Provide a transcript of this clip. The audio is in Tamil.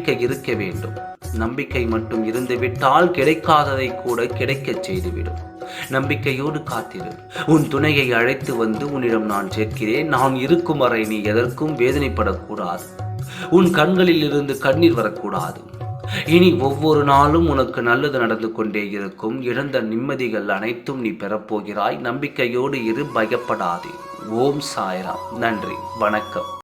நம்பிக்கை இருக்க வேண்டும். நம்பிக்கை மட்டும் இருந்துவிட்டால் கிடைக்காததை கூட கிடைக்கச் செய்துவிடும். நம்பிக்கையோடு காத்திரு. உன் துணையை அழைத்து வந்து உன்னிடம் நான் சேர்க்கிறேன். நான் இருக்கும் வரை நீ எதற்கும் வேதனைப்படக்கூடாது. உன் கண்களில் இருந்து கண்ணீர் வரக்கூடாது. இனி ஒவ்வொரு நாளும் உனக்கு நல்லது நடந்து கொண்டே இருக்கும். இழந்த நிம்மதிகள் அனைத்தும் நீ பெறப்போகிறாய். நம்பிக்கையோடு இரு பயப்படாதே. ஓம் சாய்ராம். நன்றி. வணக்கம்.